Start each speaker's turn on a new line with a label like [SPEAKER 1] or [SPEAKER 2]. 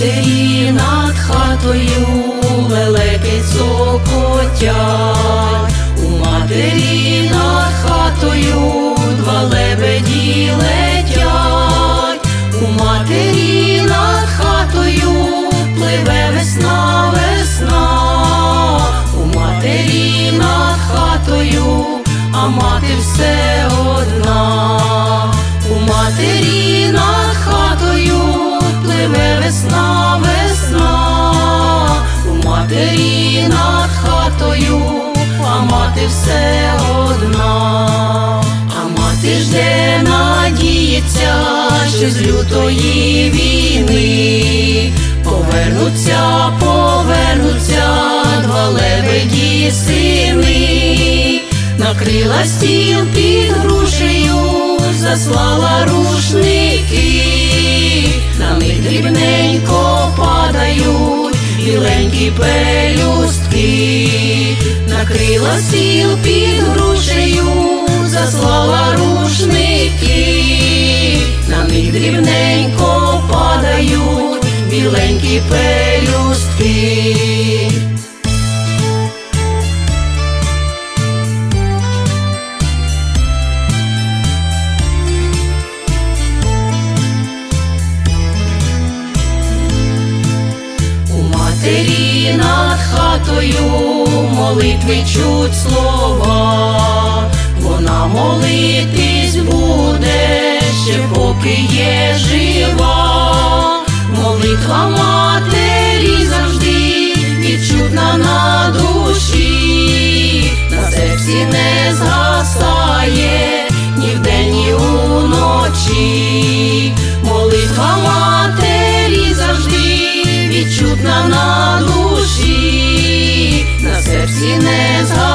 [SPEAKER 1] матері над хатою лелеки цокотять, у матері над хатою два лебеді летять, у матері над хатою пливе весна, весна, у матері над хатою, а мати все одна, у матері матері над хатою, а мати все одна, а мати жде надіється, що з лютої війни повернуться, повернуться два лебеді сини, накрила стіл під грушею, заслала рушники, на них дрібненько падають біленькі пелюстки, накрила стіл під грушею, заслала рушники, на них дрібненько падають біленькі пелюстки. У над хатою молитви чуть слова, вона молитись буде ще поки є жива, молитва Sinners home.